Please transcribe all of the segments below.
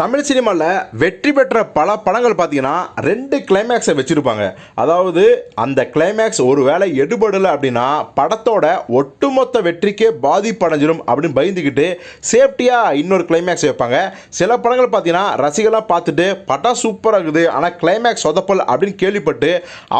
தமிழ் சினிமாவில் வெற்றி பெற்ற பல படங்கள் பார்த்தீங்கன்னா ரெண்டு கிளைமேக்ஸை வச்சுருப்பாங்க. அதாவது அந்த கிளைமேக்ஸ் ஒரு வேளை எடுபடலை அப்படின்னா படத்தோட ஒட்டுமொத்த வெற்றிக்கே பாதிப்படைஞ்சிடும் அப்படின்னு பயந்துக்கிட்டு சேஃப்டியாக இன்னொரு கிளைமேக்ஸ் வைப்பாங்க. சில படங்கள் பார்த்தீங்கன்னா ரசிகலாம் பார்த்துட்டு படம் சூப்பராக இருக்குது ஆனால் கிளைமேக்ஸ் சொதப்பல் அப்படின்னு கேள்விப்பட்டு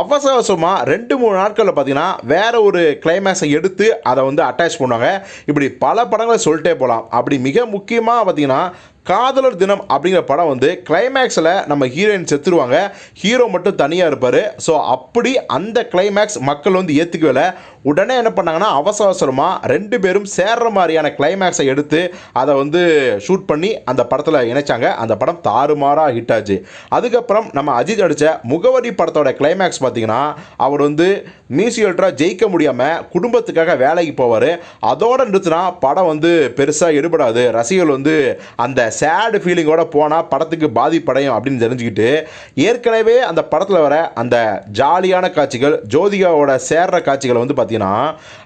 அவசர அவசரமாக ரெண்டு மூணு நாட்களில் பார்த்தீங்கன்னா வேறு ஒரு கிளைமேக்ஸை எடுத்து அதை வந்து அட்டாச் பண்ணுவாங்க. இப்படி பல படங்களை சொல்லிட்டே போகலாம் அப்படி மிக முக்கியமாக பார்த்தீங்கன்னா காதலர் தினம் அப்படிங்கிற படம் வந்து கிளைமேக்ஸில் நம்ம ஹீரோயின் செத்துருவாங்க. ஹீரோ மட்டும் தனியாக இருப்பார். ஸோ அப்படி அந்த கிளைமேக்ஸ் மக்கள் வந்து ஏற்றுக்கவில்லை உடனே என்ன பண்ணாங்கன்னா அவசர அவசரமாக ரெண்டு பேரும் சேர்ற மாதிரியான கிளைமேக்ஸை எடுத்து அதை வந்து ஷூட் பண்ணி அந்த படத்தில் இணைச்சாங்க. அந்த படம் தாறுமாறாக ஹிட் ஆச்சு. அதுக்கப்புறம் நம்ம அஜித் அடித்த முகவரி படத்தோட கிளைமேக்ஸ் பார்த்தீங்கன்னா அவர் வந்து மியூசியல்ட்ரா ஜெயிக்க முடியாமல் குடும்பத்துக்காக வேலைக்கு போவார். அதோடு நிறுத்தினா படம் வந்து பெருசாக எடுபடாது. ரசிகர்கள் வந்து அந்த சேடு ஃபீலிங்கோட போனால் படத்துக்கு பாதிப்படையும் அப்படின்னு தெரிஞ்சுக்கிட்டு ஏற்கனவே அந்த படத்தில் வர அந்த ஜாலியான காட்சிகள் ஜோதிகாவோட சேர்ற காட்சிகளை வந்து பார்த்தீங்கன்னா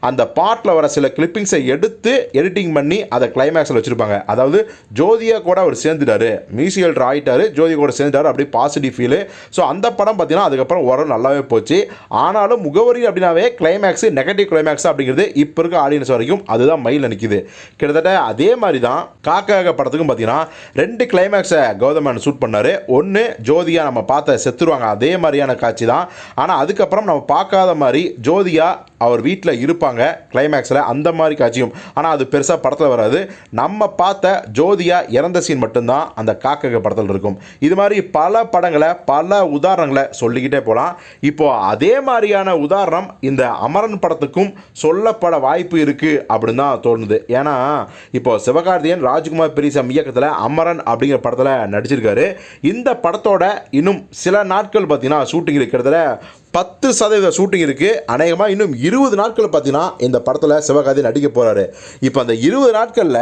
அந்த பாட்டில் வர சில கிளிப்பிங்ஸை எடுத்து எடிட்டிங் பண்ணி அதை கிளைமேக்ஸில் வச்சுருப்பாங்க. அதாவது ஜோதியா கூட அவர் சேர்ந்துட்டாரு. மியூசியல் ஆயிட்டாரு. ஜோதிகா கூட சேர்ந்துட்டாரு. அப்படி பாசிட்டிவ் ஃபீலு ஸோ அந்த படம் பார்த்தீங்கன்னா அதுக்கப்புறம் உரம் நல்லாவே போச்சு. ஆனாலும் முகவரி அப்படின்னாவே கிளைமேக்ஸ் நெகட்டிவ் கிளைமேக்ஸ் அப்படிங்கிறது இப்போ இருக்க ஆடியன்ஸ் வரைக்கும் அதுதான் மையில் நிற்கிது கிட்டத்தட்ட அதே மாதிரி தான் காக்காக படத்துக்கும் பார்த்தீங்கன்னா ரெண்டு கிளைமேக்ஸை கௌதமன் ஷூட் பண்ணார். ஒன்று ஜோதியா நம்ம பார்த்த செத்துருவாங்க. அதே மாதிரியான காட்சி தான். ஆனால் அதுக்கப்புறம் நம்ம பார்க்காத மாதிரி ஜோதியா அவர் வீட்டில் இருப்பாங்க கிளைமேக்ஸில் அந்த மாதிரி காட்சியும். ஆனால் அது பெருசாக படத்தில் வராது. நம்ம பார்த்த ஜோதியா இறந்த சீன் மட்டும்தான் அந்த காக்கக படத்தில் இருக்கும். இது மாதிரி பல படங்களை பல உதாரணங்களை சொல்லிக்கிட்டே போகலாம் இப்போ அதே மாதிரியான உதாரணம் இந்த அமரன் படத்துக்கும் சொல்லப்பட வாய்ப்பு இருக்குது அப்படின்னு தான் தோணுது. ஏன்னா இப்போ சிவகார்த்தியன் ராஜ்குமார் பெரியசாமி இயக்கத்தில் அமரன் அப்படிங்கிற படத்தில் நடிச்சிருக்காரு. இந்த படத்தோட இன்னும் சில நாட்கள் பார்த்தீங்கன்னா ஷூட்டிங் இருக்கிறதுல பத்து சதவீத ஷூட்டிங் இருக்குது அநேகமாக இன்னும் இருபது நாட்கள் பார்த்தீங்கன்னா இந்த படத்தில் சிவகார்த்தியன் நடிக்க போகிறாரு இப்போ அந்த இருபது நாட்களில்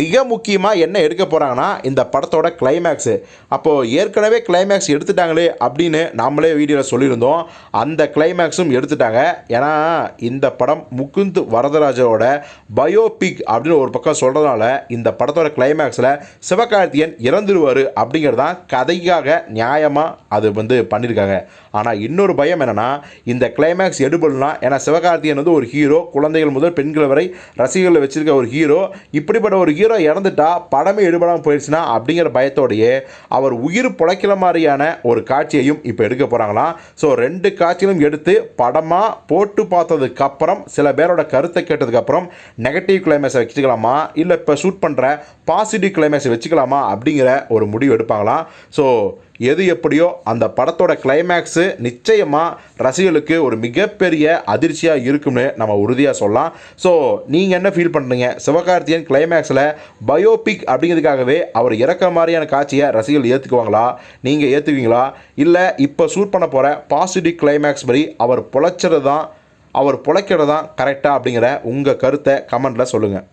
மிக முக்கியமாக என்ன எடுக்க போகிறாங்கன்னா இந்த படத்தோட கிளைமேக்ஸு அப்போது ஏற்கனவே கிளைமேக்ஸ் எடுத்துட்டாங்களே அப்படின்னு நாமளே வீடியோவில் சொல்லியிருந்தோம். அந்த கிளைமேக்ஸும் எடுத்துட்டாங்க. ஏன்னா இந்த படம் முகுந்த் வரதராஜோட பயோபிக் அப்படின்னு ஒரு பக்கம் சொல்கிறதுனால இந்த படத்தோட கிளைமேக்ஸில் சிவகார்த்தியன் இறந்துருவார் அப்படிங்கிறது தான் கதைக்காக நியாயமாக அது வந்து பண்ணியிருக்காங்க ஆனால் இன்னொரு பயம் என்னென்னா இந்த கிளைமேக்ஸ் எடுபடலாம் ஏன்னா சிவகார்த்தியன் வந்து ஒரு ஹீரோ குழந்தைகள் முதல் பெண்கள் வரை ரசிகர்களை வச்சிருக்க ஒரு ஹீரோ இப்படிப்பட்ட ஒரு ஹீரோ இறந்துட்டா படமே எடுபடாமல் போயிடுச்சுன்னா அப்படிங்கிற பயத்தோடையே அவர் உயிர் புழைக்கிற மாதிரியான ஒரு காட்சியையும் இப்போ எடுக்க போகிறாங்களாம் ஸோ ரெண்டு காட்சிகளும் எடுத்து படமாக போட்டு பார்த்ததுக்கப்புறம் சில பேரோட கருத்தை கேட்டதுக்கப்புறம் நெகட்டிவ் கிளைமேக்ஸை வச்சுக்கலாமா? இல்லை இப்போ ஷூட் பண்ணுற பாசிட்டிவ் கிளைமேக்ஸை வச்சுக்கலாமா? அப்படிங்கிற ஒரு முடிவு எடுப்பாங்களாம். ஸோ எது எப்படியோ அந்த படத்தோட கிளைமேக்ஸு நிச்சயமாக ரசிகர்களுக்கு ஒரு மிகப்பெரிய அதிர்ச்சியாக இருக்கும்னு நம்ம உறுதியாக சொல்லலாம். ஸோ நீங்கள் என்ன ஃபீல் பண்ணுறீங்க சிவகார்த்தியன் கிளைமேக்ஸில் பயோபிக் அப்படிங்கிறதுக்காகவே அவர் இறக்க மாதிரியான காட்சியை ரசிகர்கள் ஏற்றுக்குவாங்களா நீங்கள் ஏற்றுக்குவீங்களா இல்லை இப்போ ஷூட் பண்ண போகிற பாசிட்டிவ் கிளைமேக்ஸ் படி அவர் பொழைச்சது தான் அவர் பொழைக்கிறது தான் கரெக்டாக அப்படிங்கிற உங்கள் கருத்தை கமெண்ட்டில் சொல்லுங்கள்